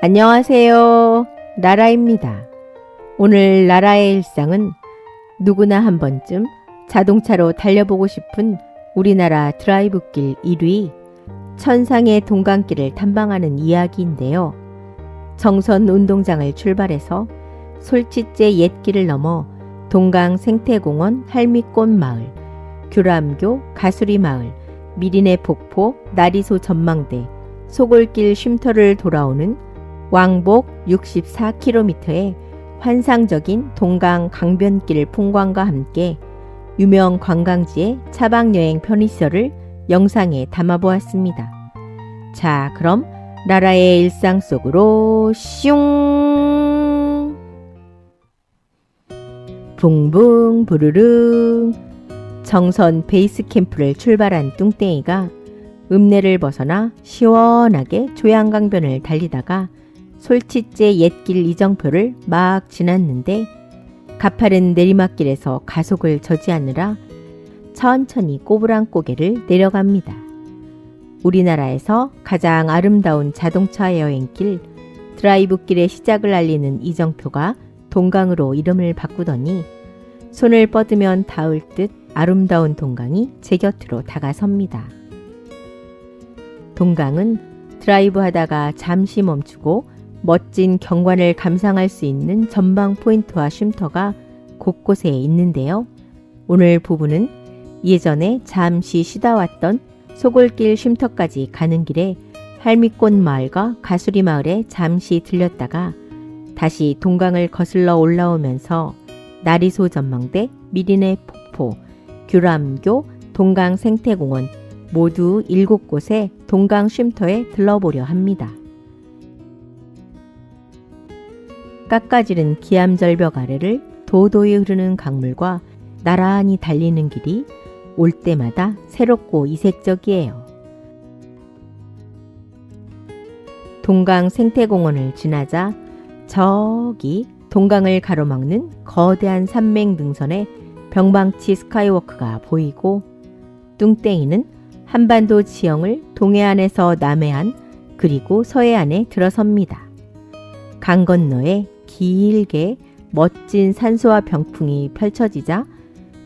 안녕하세요. 라라입니다. 오늘 라라의 일상은 누구나 한 번쯤 자동차로 달려보고 싶은 우리나라 드라이브길 1위 천상의 동강길을 탐방하는 이야기인데요. 정선 운동장을 출발해서 솔치째 옛길을 넘어 동강 생태공원 할미꽃 마을, 규람교 가수리 마을, 미린의 폭포 나리소 전망대, 소골길 쉼터를 돌아오는 왕복 64km의 환상적인 동강 강변길 풍광과 함께 유명 관광지의 차박여행 편의시설을 영상에 담아보았습니다. 자, 그럼 라라의 일상 속으로 슝! 붕붕 부르릉 정선 베이스 캠프를 출발한 뚱땡이가 읍내를 벗어나 시원하게 조양강변을 달리다가 솔치째 옛길 이정표를 막 지났는데 가파른 내리막길에서 가속을 저지하느라 천천히 꼬부랑꼬개를 내려갑니다. 우리나라에서 가장 아름다운 자동차 여행길 드라이브길의 시작을 알리는 이정표가 동강으로 이름을 바꾸더니 손을 뻗으면 닿을 듯 아름다운 동강이 제 곁으로 다가섭니다. 동강은 드라이브 하다가 잠시 멈추고 멋진 경관을 감상할 수 있는 전방 포인트와 쉼터가 곳곳에 있는데요. 오늘 부부는 예전에 잠시 쉬다 왔던 소골길 쉼터까지 가는 길에 할미꽃 마을과 가수리 마을에 잠시 들렸다가 다시 동강을 거슬러 올라오면서 나리소 전망대, 미린의 폭포, 규람교, 동강 생태공원 모두 일곱 곳의 동강 쉼터에 들러보려 합니다. 깎아지른 기암절벽 아래를 도도히 흐르는 강물과 나란히 달리는 길이 올 때마다 새롭고 이색적이에요. 동강 생태공원을 지나자 저기 동강을 가로막는 거대한 산맥 능선에 병방치 스카이워크가 보이고 뚱땡이는 한반도 지형을 동해안에서 남해안 그리고 서해안에 들어섭니다. 강 건너에 길게 멋진 산소와 병풍이 펼쳐지자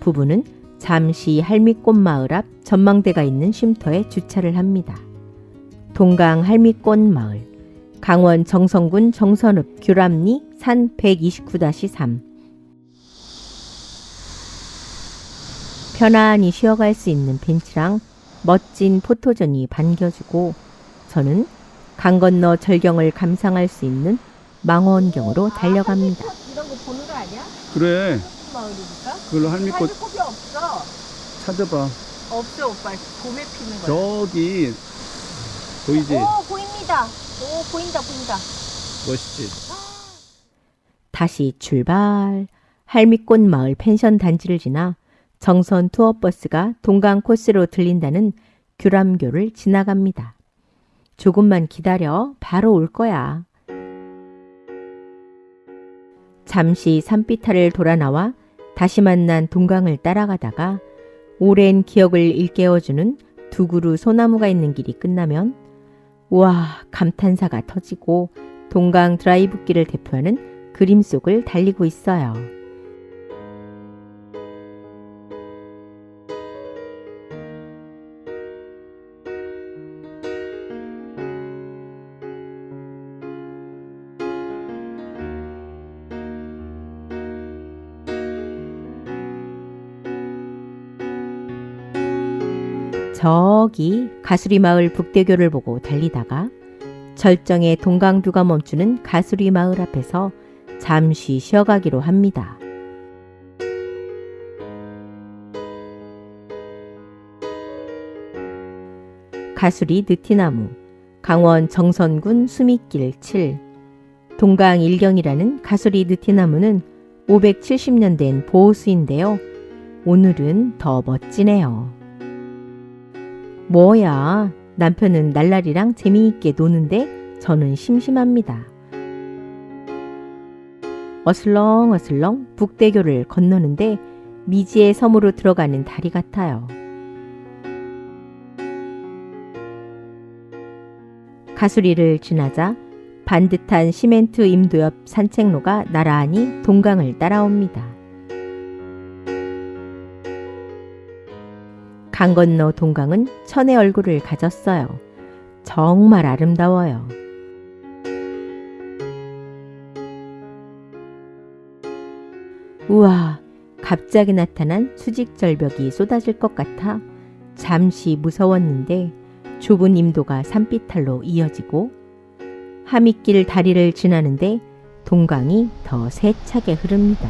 부부는 잠시 할미꽃 마을 앞 전망대가 있는 쉼터에 주차를 합니다. 동강 할미꽃 마을, 강원 정선군 정선읍 규람리 산 129-3 편안히 쉬어갈 수 있는 벤치랑 멋진 포토존이 반겨주고 저는 강 건너 절경을 감상할 수 있는 망원경으로 달려갑니다. 이런 거 보는 거 아니야? 그래 마을이니까? 그걸로 할미꽃 할미꽃이 없어. 찾아봐 없어 오빠. 봄에 피는 거야. 저기 보이지 오 보입니다. 오 보인다 보인다. 멋있지 다시 출발. 할미꽃 마을 펜션 단지를 지나 정선 투어버스가 동강 코스로 들린다는 규람교를 지나갑니다. 조금만 기다려. 바로 올 거야. 잠시 산비탈을 돌아 나와 다시 만난 동강을 따라가다가 오랜 기억을 일깨워주는 두 그루 소나무가 있는 길이 끝나면 우와 감탄사가 터지고 동강 드라이브길을 대표하는 그림 속을 달리고 있어요. 저기 가수리 마을 북대교를 보고 달리다가 절정의 동강뷰가 멈추는 가수리 마을 앞에서 잠시 쉬어가기로 합니다. 가수리 느티나무, 강원 정선군 수미길 7, 동강 일경이라는 가수리 느티나무는 570년 된 보호수인데요. 오늘은 더 멋지네요. 뭐야, 남편은 날라리랑 재미있게 노는데 저는 심심합니다. 어슬렁어슬렁 북대교를 건너는데 미지의 섬으로 들어가는 다리 같아요. 가수리를 지나자 반듯한 시멘트 임도 옆 산책로가 나란히 동강을 따라옵니다. 강 건너 동강은 천의 얼굴을 가졌어요. 정말 아름다워요. 우와, 갑자기 나타난 수직 절벽이 쏟아질 것 같아 잠시 무서웠는데 좁은 임도가 산비탈로 이어지고 하미길 다리를 지나는데 동강이 더 세차게 흐릅니다.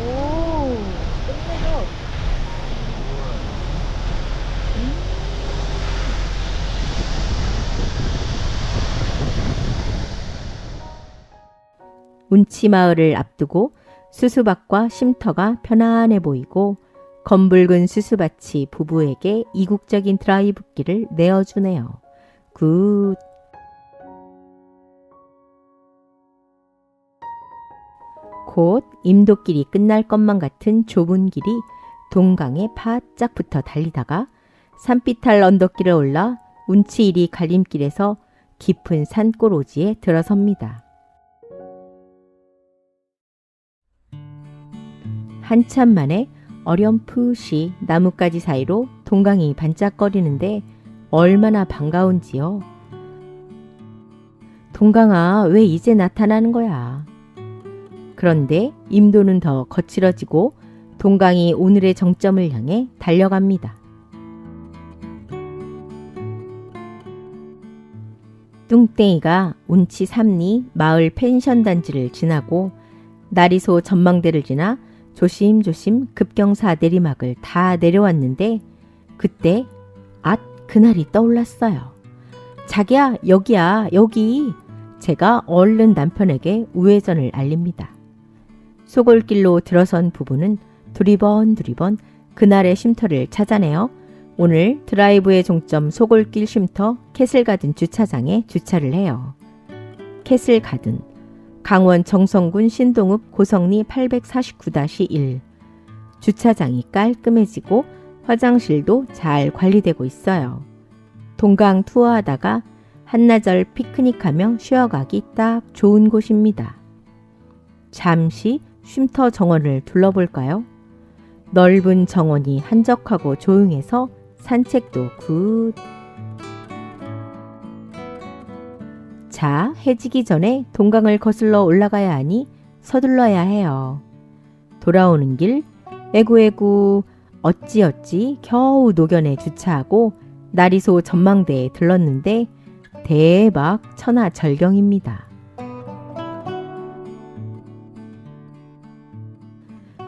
오, 끝내줘. 운치 마을을 앞두고 수수밭과 쉼터가 편안해 보이고 검붉은 수수밭이 부부에게 이국적인 드라이브길을 내어주네요. 굿. 곧 임도길이 끝날 것만 같은 좁은 길이 동강에 바짝 붙어 달리다가 산비탈 언덕길을 올라 운치 1리 갈림길에서 깊은 산골오지에 들어섭니다. 한참 만에 어렴풋이 나뭇가지 사이로 동강이 반짝거리는데 얼마나 반가운지요. 동강아, 왜 이제 나타나는 거야? 그런데 임도는 더 거칠어지고 동강이 오늘의 정점을 향해 달려갑니다. 뚱땡이가 운치 3리 마을 펜션 단지를 지나고 나리소 전망대를 지나 조심조심 급경사 내리막을 다 내려왔는데 그때 앗 그날이 떠올랐어요. 자기야 여기야 여기 제가 얼른 남편에게 우회전을 알립니다. 소골길로 들어선 부부는 두리번 두리번 그날의 쉼터를 찾아내어 오늘 드라이브의 종점 소골길 쉼터 캐슬가든 주차장에 주차를 해요. 캐슬가든 강원 정성군 신동읍 고성리 849-1 주차장이 깔끔해지고 화장실도 잘 관리되고 있어요. 동강 투어하다가 한나절 피크닉하며 쉬어가기 딱 좋은 곳입니다. 잠시 쉼터 정원을 둘러볼까요? 넓은 정원이 한적하고 조용해서 산책도 굿. 자, 해지기 전에 동강을 거슬러 올라가야 하니 서둘러야 해요. 돌아오는 길, 에구에구, 어찌어찌 겨우 노견에 주차하고 나리소 전망대에 들렀는데 대박 천하절경입니다.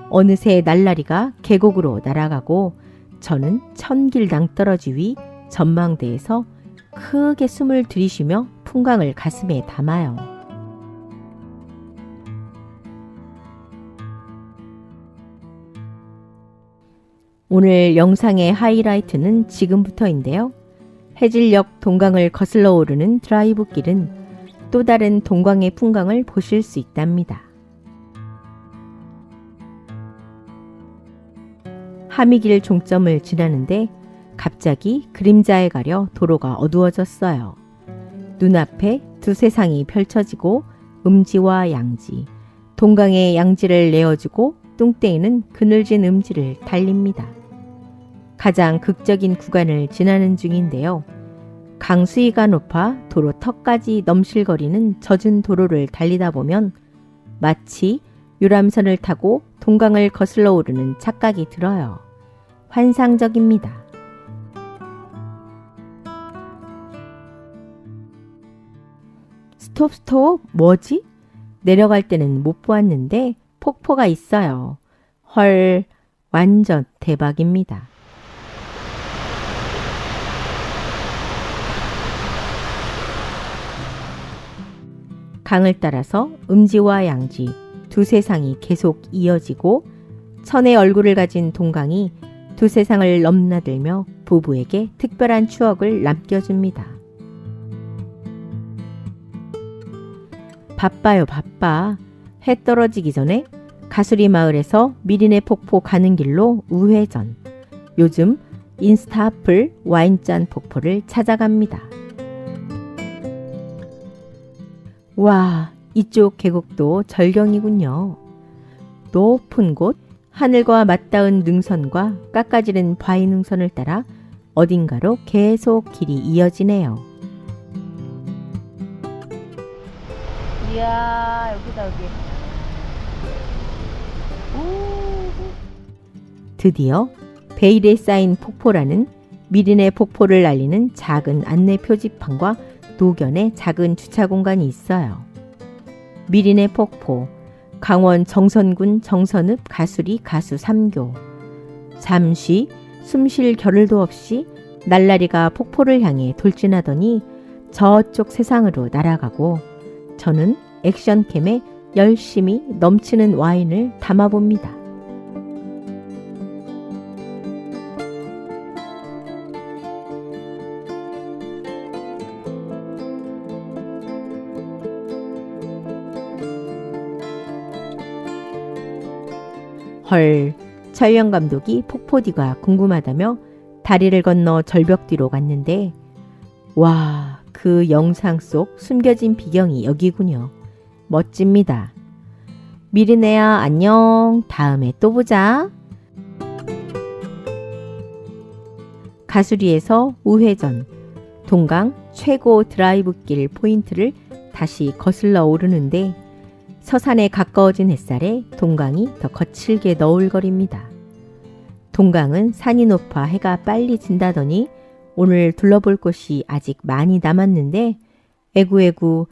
어느새 날라리가 계곡으로 날아가고 저는 천길 낭떠러지 위 전망대에서 크게 숨을 들이쉬며 풍광을 가슴에 담아요. 오늘 영상의 하이라이트는 지금부터인데요. 해질녘 동강을 거슬러 오르는 드라이브 길은 또 다른 동강의 풍광을 보실 수 있답니다. 하미길 종점을 지나는데 갑자기 그림자에 가려 도로가 어두워졌어요. 눈앞에 두 세상이 펼쳐지고 음지와 양지, 동강의 양지를 내어주고 뚱땡이는 그늘진 음지를 달립니다. 가장 극적인 구간을 지나는 중인데요. 강수위가 높아 도로 턱까지 넘실거리는 젖은 도로를 달리다 보면 마치 유람선을 타고 동강을 거슬러 오르는 착각이 들어요. 환상적입니다. 스톱 스톱 뭐지? 내려갈 때는 못 보았는데 폭포가 있어요. 헐 완전 대박입니다. 강을 따라서 음지와 양지 두 세상이 계속 이어지고 천의 얼굴을 가진 동강이 두 세상을 넘나들며 부부에게 특별한 추억을 남겨줍니다. 바빠요, 바빠. 해 떨어지기 전에 가수리 마을에서 미리네 폭포 가는 길로 우회전. 요즘 인스타 앞을 와인잔 폭포를 찾아갑니다. 와, 이쪽 계곡도 절경이군요. 높은 곳, 하늘과 맞닿은 능선과 깎아지른 바위 능선을 따라 어딘가로 계속 길이 이어지네요. 이야 여기다 여기. 드디어 베일에 쌓인 폭포라는 미린의 폭포를 알리는 작은 안내 표지판과 노견의 작은 주차 공간이 있어요. 미린의 폭포, 강원 정선군 정선읍 가수리 가수 3교. 잠시 숨 쉴 겨를도 없이 날라리가 폭포를 향해 돌진하더니 저쪽 세상으로 날아가고 저는 액션캠에 열심히 넘치는 와인을 담아봅니다. 헐, 촬영 감독이 폭포 뒤가 궁금하다며 다리를 건너 절벽 뒤로 갔는데, 와, 그 영상 속 숨겨진 비경이 여기군요. 멋집니다. 미리네야, 안녕. 다음에 또 보자. 가수리에서 우회전, 동강 최고 드라이브 길 포인트를 다시 거슬러 오르는데, 서산에 가까워진 햇살에 동강이 더 거칠게 너울거립니다. 동강은 산이 높아 해가 빨리 진다더니 오늘 둘러볼 곳이 아직 많이 남았는데 에구에구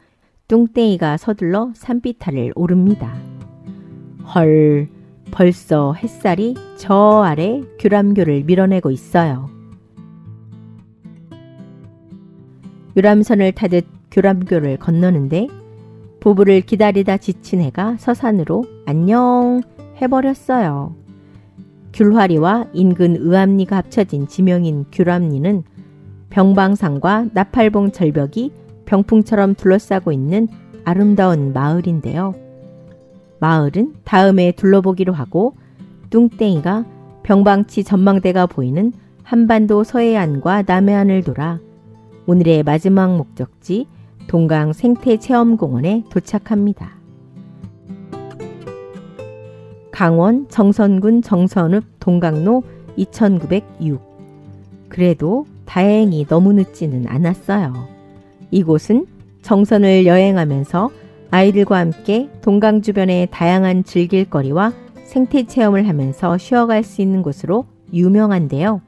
뚱땡이가 서둘러 산비탈을 오릅니다. 헐, 벌써 햇살이 저 아래 규람교를 밀어내고 있어요. 유람선을 타듯 규람교를 건너는데 부부를 기다리다 지친 해가 서산으로 안녕 해버렸어요. 귤화리와 인근 의암리가 합쳐진 지명인 귤암리는 병방산과 나팔봉 절벽이 병풍처럼 둘러싸고 있는 아름다운 마을인데요. 마을은 다음에 둘러보기로 하고 뚱땡이가 병방치 전망대가 보이는 한반도 서해안과 남해안을 돌아 오늘의 마지막 목적지 동강 생태체험공원에 도착합니다. 강원 정선군 정선읍 동강로 2906. 그래도 다행히 너무 늦지는 않았어요. 이곳은 정선을 여행하면서 아이들과 함께 동강 주변의 다양한 즐길거리와 생태 체험을 하면서 쉬어갈 수 있는 곳으로 유명한데요.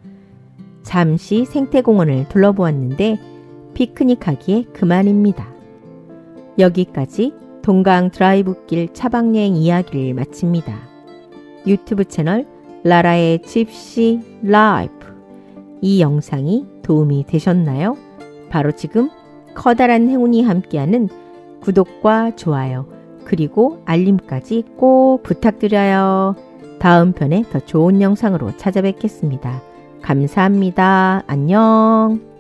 잠시 생태공원을 둘러보았는데 피크닉하기에 그만입니다. 여기까지 동강 드라이브길 차박여행 이야기를 마칩니다. 유튜브 채널 라라의 집시 라이프 이 영상이 도움이 되셨나요? 바로 지금 커다란 행운이 함께하는 구독과 좋아요 그리고 알림까지 꼭 부탁드려요. 다음 편에 더 좋은 영상으로 찾아뵙겠습니다. 감사합니다. 안녕.